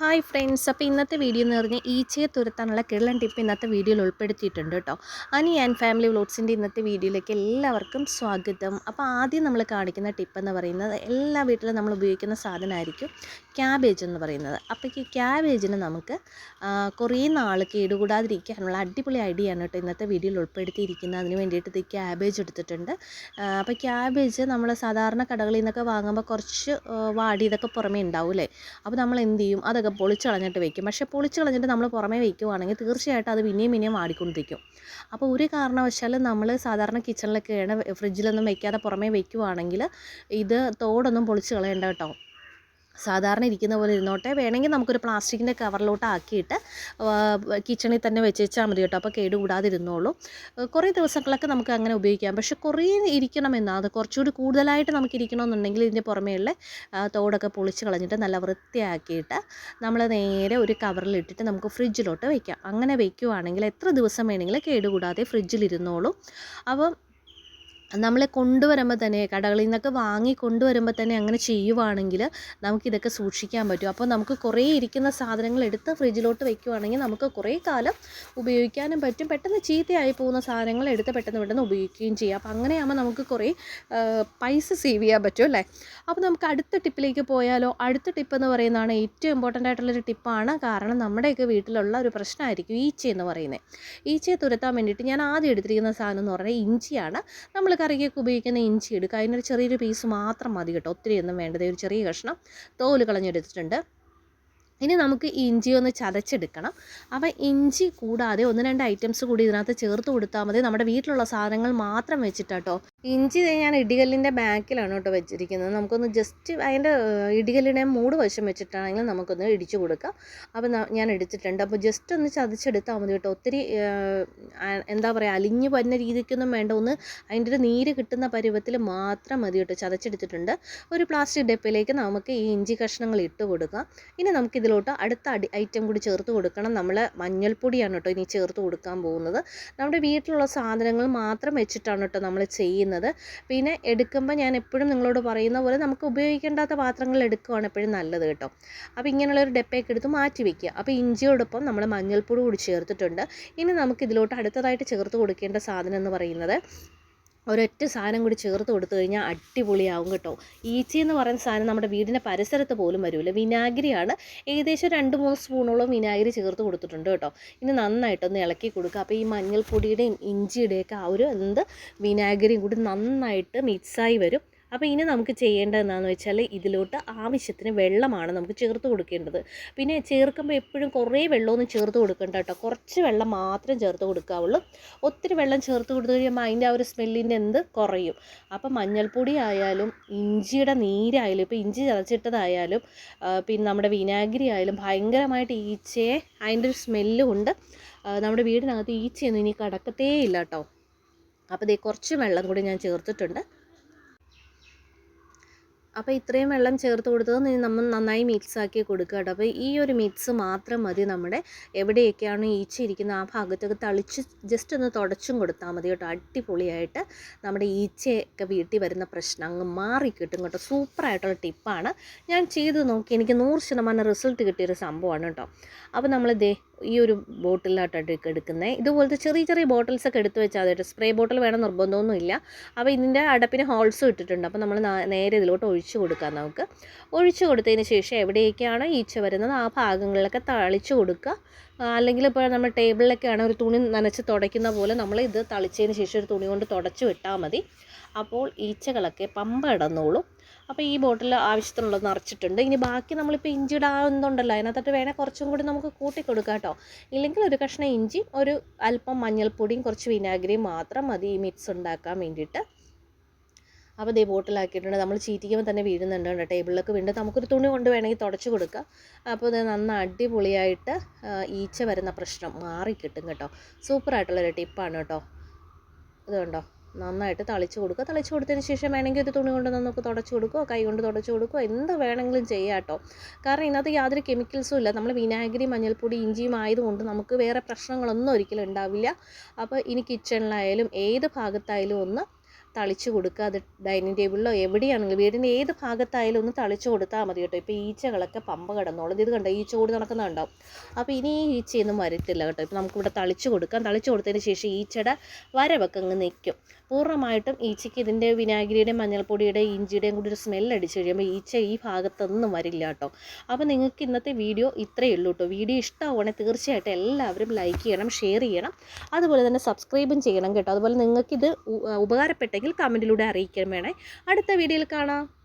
Hi friends അപ്പോൾ ഇന്നത്തെ video എന്ന് പറഞ്ഞാൽ ഈച്ചയെ തുരത്താനുള്ള കിള്ളൻ ടിപ്പ് ഇന്നത്തെ വീഡിയോയിൽ ഉൾപ്പെടുത്തിയിട്ടുണ്ട് കേട്ടോ. അനി ആൻഡ് ഫാമിലി വ്ലോഗ്സിന്റെ ഇന്നത്തെ വീഡിയോയിലേക്ക് എല്ലാവർക്കും സ്വാഗതം. അപ്പോൾ ആദ്യം നമ്മൾ കാണിക്കുന്ന ടിപ്പ് എന്ന് പറയുന്നത് എല്ലാ വീട്ടിലും നമ്മൾ ഉപയോഗിക്കുന്ന സാധനമായിരിക്കും. ക്യാബേജ് എന്ന് പറയുന്നത്. അപ്പോൾ ഈ ക്യാബേജിന് നമുക്ക് കുറേ നാൾ കേടുകൂടാതിരിക്കാനുള്ള അടിപൊളി ഐഡിയ ആണ് കേട്ടോ ഇന്നത്തെ വീഡിയോയിൽ ഉൾപ്പെടുത്തിയിരിക്കുന്നത്. അതിന് വേണ്ടിയിട്ട് ഇത് ക്യാബേജ് എടുത്തിട്ടുണ്ട്. അപ്പോൾ ക്യാബേജ് നമ്മൾ സാധാരണ കടകളിൽ നിന്നൊക്കെ വാങ്ങുമ്പോൾ കുറച്ച് വാടി ഇതൊക്കെ പുറമേ ഉണ്ടാവും അല്ലേ? അപ്പോൾ നമ്മൾ എന്ത് ചെയ്യും? അതൊക്കെ പൊളിച്ച് കളഞ്ഞിട്ട് വെക്കും. പക്ഷേ പൊളിച്ച് കളഞ്ഞിട്ട് നമ്മൾ പുറമേ വയ്ക്കുവാണെങ്കിൽ തീർച്ചയായിട്ടും അത് പിന്നെയും പിന്നെയും വാടിക്കൊണ്ടിരിക്കും. അപ്പോൾ ഒരു കാരണവശാലും നമ്മൾ സാധാരണ കിച്ചണിലൊക്കെയാണ് ഫ്രിഡ്ജിലൊന്നും വയ്ക്കാതെ പുറമേ വയ്ക്കുവാണെങ്കിൽ ഇത് തോടൊന്നും പൊളിച്ച് കളയേണ്ട കേട്ടോ. സാധാരണ ഇരിക്കുന്ന പോലെ ഇരുന്നോട്ടെ. വേണമെങ്കിൽ നമുക്കൊരു പ്ലാസ്റ്റിക്കിന്റെ കവറിലോട്ട് ആക്കിയിട്ട് കിച്ചണിൽ തന്നെ വെച്ച് വെച്ചാൽ മതി കേട്ടോ. അപ്പോൾ കേടുകൂടാതെ ഇരുന്നോളൂ കുറേ ദിവസങ്ങളൊക്കെ നമുക്ക് അങ്ങനെ ഉപയോഗിക്കാം. പക്ഷെ കുറേ ഇരിക്കണമെന്നാ. അത് കുറച്ചുകൂടി കൂടുതലായിട്ട് നമുക്ക് ഇരിക്കണമെന്നുണ്ടെങ്കിൽ ഇതിന്റെ പുറമേയുള്ള തോടൊക്കെ പൊളിച്ച് കളഞ്ഞിട്ട് നല്ല വൃത്തിയാക്കിയിട്ട് നമ്മൾ നേരെ ഒരു കവറിലിട്ടിട്ട് നമുക്ക് ഫ്രിഡ്ജിലോട്ട് വയ്ക്കാം അങ്ങനെ വയ്ക്കുവാണെങ്കിൽ എത്ര ദിവസം വേണമെങ്കിലും കേടുകൂടാതെ ഫ്രിഡ്ജിലിരുന്നോളും. അപ്പം നമ്മൾ കൊണ്ടുവരുമ്പോൾ തന്നെ കടകളിൽ നിന്നൊക്കെ വാങ്ങി കൊണ്ടുവരുമ്പോൾ തന്നെ അങ്ങനെ ചെയ്യുവാണെങ്കിൽ നമുക്കിതൊക്കെ സൂക്ഷിക്കാൻ പറ്റും. അപ്പോൾ നമുക്ക് കുറേ ഇരിക്കുന്ന സാധനങ്ങൾ എടുത്ത് ഫ്രിഡ്ജിലോട്ട് വെക്കുവാണെങ്കിൽ നമുക്ക് കുറേ കാലം ഉപയോഗിക്കാനും പറ്റും. പെട്ടെന്ന് ചീത്തയായി പോകുന്ന സാധനങ്ങൾ എടുത്ത് പെട്ടെന്ന് പെട്ടെന്ന് ഉപയോഗിക്കുകയും ചെയ്യാം. അപ്പോൾ അങ്ങനെയാകുമ്പോൾ നമുക്ക് കുറേ പൈസ സേവ് ചെയ്യാൻ പറ്റും അല്ലേ? അപ്പോൾ നമുക്ക് അടുത്ത ടിപ്പിലേക്ക് പോയാലോ? അടുത്ത ടിപ്പ് എന്ന് പറയുന്നതാണ് ഏറ്റവും ഇമ്പോർട്ടന്റ് ആയിട്ടുള്ളൊരു ടിപ്പാണ്. കാരണം നമ്മുടെയൊക്കെ വീട്ടിലുള്ള ഒരു പ്രശ്നമായിരിക്കും ഈച്ച എന്ന് പറയുന്നത്. ഈച്ചയെ തുരത്താൻ വേണ്ടിയിട്ട് ഞാൻ ആദ്യം എടുത്തിരിക്കുന്ന സാധനം എന്ന് പറഞ്ഞാൽ ഇഞ്ചിയാണ്. നമ്മൾ കറിക്കൊക്കെ ഉപയോഗിക്കുന്ന ഇഞ്ചി എടുക്കുക അതിനൊരു ചെറിയൊരു പീസ് മാത്രം മതി കേട്ടോ. ഒത്തിരി ഒന്നും വേണ്ടത് ഒരു ചെറിയ കഷ്ണം തോൽ കളഞ്ഞെടുത്തിട്ടുണ്ട്. ഇനി നമുക്ക് ഈ ഇഞ്ചി ഒന്ന് ചതച്ചെടുക്കണം. അപ്പോൾ ഇഞ്ചി കൂടാതെ ഒന്ന് രണ്ട് ഐറ്റംസ് കൂടി ഇതിനകത്ത് ചേർത്ത് കൊടുത്താൽ മതി. നമ്മുടെ വീട്ടിലുള്ള സാധനങ്ങൾ മാത്രം വെച്ചിട്ടാട്ടോ ഇഞ്ചി ഞാൻ ഇടികല്ലിന്റെ ബാക്കിലാണ് കേട്ടോ വെച്ചിരിക്കുന്നത്. നമുക്കൊന്ന് ജസ്റ്റ് അതിന്റെ ഇടികല്ലിനെ മൂട് വശം വെച്ചിട്ടാണെങ്കിലും നമുക്കൊന്ന് ഇടിച്ചു കൊടുക്കാം. അപ്പോൾ ഞാൻ എടുത്തിട്ടുണ്ട് അപ്പോൾ ജസ്റ്റ് ഒന്ന് ചതച്ചെടുത്താൽ മതി കേട്ടോ. ഒത്തിരി എന്താ പറയുക അലിഞ്ഞു വരുന്ന രീതിക്കൊന്നും വേണ്ട. ഒന്ന് അതിന്റെ ഒരു നീര് കിട്ടുന്ന പരുവത്തിൽ മാത്രം മതി കേട്ടോ. ചതച്ചെടുത്തിട്ടുണ്ട്. ഒരു പ്ലാസ്റ്റിക് ഡപ്പയിലേക്ക് നമുക്ക് ഈ ഇഞ്ചി കഷ്ണങ്ങൾ ഇട്ട് കൊടുക്കാം. ഇനി നമുക്കിതിലോട്ട് അടുത്ത അടി ഐറ്റം കൂടി ചേർത്ത് കൊടുക്കണം. നമ്മൾ മഞ്ഞൾപ്പൊടിയാണ് കേട്ടോ ഇനി ചേർത്ത് കൊടുക്കാൻ പോകുന്നത്. നമ്മുടെ വീട്ടിലുള്ള സാധനങ്ങൾ മാത്രം വെച്ചിട്ടാണ് കേട്ടോ നമ്മൾ ചെയ്യുന്നത്. പിന്നെ എടുക്കുമ്പോൾ ഞാൻ എപ്പോഴും നിങ്ങളോട് പറയുന്ന പോലെ നമുക്ക് ഉപയോഗിക്കേണ്ടാത്ത പാത്രങ്ങൾ എടുക്കുകയാണ് എപ്പോഴും നല്ലത് കേട്ടോ. അപ്പോൾ ഇങ്ങനെയുള്ള ഒരു ഡപ്പയൊക്കെ എടുത്ത് മാറ്റി വെക്കുക. അപ്പോൾ ഇഞ്ചിയോടൊപ്പം നമ്മൾ മഞ്ഞൾപ്പൊടി കൂടി ചേർത്തിട്ടുണ്ട്. ഇനി നമുക്ക് ഇതിലോട്ട് അടുത്തതായിട്ട് ചേർത്ത് കൊടുക്കേണ്ട സാധനം എന്ന് പറയുന്നത് ഒരൊറ്റ സാധനം കൂടി ചേർത്ത് കൊടുത്തു കഴിഞ്ഞാൽ അടിപൊളിയാവും കേട്ടോ. ഈച്ചി എന്ന് പറയുന്ന സാധനം നമ്മുടെ വീടിന്റെ പരിസരത്ത് പോലും വരില്ല. വിനാഗിരിയാണ് ഏകദേശം രണ്ട് മൂന്ന് സ്പൂണോളം വിനാഗിരി ചേർത്ത് കൊടുത്തിട്ടുണ്ട് കേട്ടോ. ഇനി നന്നായിട്ടൊന്ന് ഇളക്കി കൊടുക്കുക. അപ്പോൾ ഈ മഞ്ഞൾപ്പൊടിയുടെയും ഇഞ്ചിയുടെയൊക്കെ ആ ഒരു എന്ത് വിനാഗിരിയും കൂടി നന്നായിട്ട് മിക്സായി വരും. അപ്പോൾ ഇനി നമുക്ക് ചെയ്യേണ്ടത് എന്താണെന്ന് വെച്ചാൽ ഇതിലോട്ട് ആവശ്യത്തിന് വെള്ളമാണ് നമുക്ക് ചേർത്ത് കൊടുക്കേണ്ടത്. പിന്നെ ചേർക്കുമ്പോൾ എപ്പോഴും കുറേ വെള്ളമൊന്നും ചേർത്ത് കൊടുക്കണ്ട കേട്ടോ. കുറച്ച് വെള്ളം മാത്രം ചേർത്ത് കൊടുക്കാവുള്ളൂ. ഒത്തിരി വെള്ളം ചേർത്ത് കൊടുത്തു കഴിയുമ്പോൾ അതിന്റെ ആ ഒരു സ്മെല്ലിന്റെ എന്ത് കുറയും. അപ്പോൾ മഞ്ഞൾപ്പൊടി ആയാലും ഇഞ്ചിയുടെ നീരായാലും ഇപ്പോൾ ഇഞ്ചി ചതച്ചിട്ടതായാലും പിന്നെ നമ്മുടെ വിനാഗിരി ആയാലും ഭയങ്കരമായിട്ട് ഈച്ചയെ അതിന്റെ ഒരു സ്മെല്ല് കൊണ്ട് നമ്മുടെ വീടിനകത്ത് ഈച്ചയൊന്നും ഇനി കടക്കത്തേ ഇല്ല കേട്ടോ. അപ്പോൾ ദേ കുറച്ച് വെള്ളം കൂടി ഞാൻ ചേർത്തിട്ടുണ്ട്. അപ്പോൾ ഇത്രയും വെള്ളം ചേർത്ത് കൊടുത്തത് നമ്മൾ നന്നായി മിക്സ് ആക്കി കൊടുക്കുക കേട്ടോ. അപ്പോൾ ഈ ഒരു മിക്സ് മാത്രം മതി നമ്മുടെ. എവിടെയൊക്കെയാണ് ഈച്ച ഇരിക്കുന്ന ആ ഭാഗത്തൊക്കെ തളിച്ച് ജസ്റ്റ് ഒന്ന് തുടച്ചും കൊടുത്താൽ മതി കേട്ടോ. അടിപൊളിയായിട്ട് നമ്മുടെ ഈച്ചയൊക്കെ വീട്ടിൽ വരുന്ന പ്രശ്നം അങ്ങ് മാറി കിട്ടും. കേട്ടോ സൂപ്പറായിട്ടുള്ള ടിപ്പാണ് ഞാൻ ചെയ്ത് നോക്കി. എനിക്ക് നൂറ് ശതമാനം റിസൾട്ട് കിട്ടിയൊരു സംഭവമാണ് കേട്ടോ. അപ്പോൾ നമ്മൾ ദേ ഈ ഒരു ബോട്ടിലായിട്ടാണ് എടുക്കുന്നത് ഇതുപോലത്തെ ചെറിയ ചെറിയ ബോട്ടിൽസ് ഒക്കെ എടുത്ത് വെച്ചാൽ മതി സ്പ്രേ ബോട്ടിൽ വേണം നിർബന്ധമൊന്നുമില്ല. അപ്പോൾ ഇതിന്റെ അടപ്പിന് ഹോൾസും ഇട്ടിട്ടുണ്ട്. അപ്പോൾ നമ്മൾ നേരെ ഇതിലോട്ട് ഒഴിച്ചു കൊടുക്കാം നമുക്ക്. ഒഴിച്ചു കൊടുത്തതിന് ശേഷം എവിടെയൊക്കെയാണ് ഈച്ച വരുന്നത്? ആ ഭാഗങ്ങളിലൊക്കെ തളിച്ചു കൊടുക്കുക. അല്ലെങ്കിൽ ഇപ്പോൾ നമ്മൾ ടേബിളിലൊക്കെയാണ് ഒരു തുണി നനച്ച് തുടയ്ക്കുന്ന പോലെ നമ്മൾ ഇത് തളിച്ചതിന് ശേഷം ഒരു തുണി കൊണ്ട് തുടച്ച് വിട്ടാൽ മതി. അപ്പോൾ ഈച്ചകളൊക്കെ പമ്പ ഇടന്നോളും. അപ്പോൾ ഈ ബോട്ടിൽ ആവശ്യത്തിനുള്ളത് നിറച്ചിട്ടുണ്ട്. ഇനി ബാക്കി നമ്മളിപ്പോൾ ഇഞ്ചി ഇടാവുന്നുണ്ടല്ലോ. അതിനകത്തോട്ട് വേണേൽ കുറച്ചും കൂടി നമുക്ക് കൂട്ടി കൊടുക്കാം കേട്ടോ. ഇല്ലെങ്കിൽ ഒരു കഷ്ണം ഇഞ്ചി ഒരു അല്പം മഞ്ഞൾപ്പൊടിയും കുറച്ച് വിനാഗിരിയും മാത്രം മതി ഈ മിക്സ് ഉണ്ടാക്കാൻ വേണ്ടിയിട്ട്. അപ്പോൾ ദേ ബോട്ടിലാക്കിയിട്ടുണ്ട്. നമ്മൾ ചീറ്റിക്കുമ്പോൾ തന്നെ വീഴുന്നുണ്ട് കേട്ടോ ടേബിളിലൊക്കെ വീണ്ടും നമുക്കൊരു തുണി കൊണ്ട് വേണമെങ്കിൽ തുടച്ച് കൊടുക്കാം. അപ്പോൾ ഇത് നന്ന അടിപൊളിയായിട്ട് ഈച്ച വരുന്ന പ്രശ്നം മാറിക്കിട്ടും കേട്ടോ സൂപ്പറായിട്ടുള്ളൊരു ടിപ്പാണ് കേട്ടോ. ഇതുണ്ടോ നന്നായിട്ട് തളിച്ച് കൊടുക്കുക. തളിച്ച് കൊടുത്തതിന് ശേഷം വേണമെങ്കിൽ ഒരു തുണി കൊണ്ട് നമുക്ക് തുടച്ച് കൊടുക്കുക കൈ കൊണ്ട് തുടച്ച് കൊടുക്കുക എന്ത് വേണമെങ്കിലും ചെയ്യാം കേട്ടോ. കാരണം ഇതിനകത്ത് യാതൊരു കെമിക്കൽസും ഇല്ല. നമ്മൾ വിനാഗിരി മഞ്ഞൾപ്പൊടി ഇഞ്ചിയും ആയതുകൊണ്ട് നമുക്ക് വേറെ പ്രശ്നങ്ങളൊന്നും ഒരിക്കലും ഉണ്ടാവില്ല. അപ്പോൾ ഇനി കിച്ചണിലായാലും ഏത് ഭാഗത്തായാലും ഒന്ന് തളിച്ച് കൊടുക്കുക. അത് ഡൈനിങ് ടേബിളിലോ എവിടെയാണെങ്കിലും വീടിന്റെ ഏത് ഭാഗത്തായാലും ഒന്ന് തളിച്ച് കൊടുത്താൽ മതി കേട്ടോ. ഇപ്പോൾ ഈച്ചകളൊക്കെ പമ്പ കിടന്നോളും. ഇത് കണ്ടോ? ഈച്ച ഓടി നടക്കുന്നുണ്ടാവും അപ്പോൾ ഇനി ഈ ഈച്ചയൊന്നും വരത്തില്ല കേട്ടോ. ഇപ്പോൾ നമുക്കിവിടെ തളിച്ച് കൊടുക്കാം. തളിച്ച് കൊടുത്തതിന് ശേഷം ഈച്ചയുടെ വരവൊക്കെ അങ്ങ് നിൽക്കും. പൂർണമായിട്ടും ഈച്ചയ്ക്ക് ഇതിന്റെ വിനാഗിരിയുടെയും മഞ്ഞൾപ്പൊടിയുടെയും ഇഞ്ചിയുടെയും കൂടി ഒരു സ്മെല്ല് അടിച്ച് കഴിയുമ്പോൾ ഈച്ച ഈ ഭാഗത്തൊന്നും വരില്ല കേട്ടോ. അപ്പോൾ നിങ്ങൾക്ക് ഇന്നത്തെ വീഡിയോ ഇത്രയേ ഉള്ളൂ കേട്ടോ. വീഡിയോ ഇഷ്ടമാവുകയാണെങ്കിൽ തീർച്ചയായിട്ടും എല്ലാവരും ലൈക്ക് ചെയ്യണം ഷെയർ ചെയ്യണം. അതുപോലെ തന്നെ സബ്സ്ക്രൈബും ചെയ്യണം കേട്ടോ. അതുപോലെ നിങ്ങൾക്കിത് ഉ- ഉപകാരപ്പെട്ടെങ്കിൽ കമന്റിലൂടെ അറിയിക്കാൻ വേണേ. അടുത്ത വീഡിയോയിൽ കാണാം.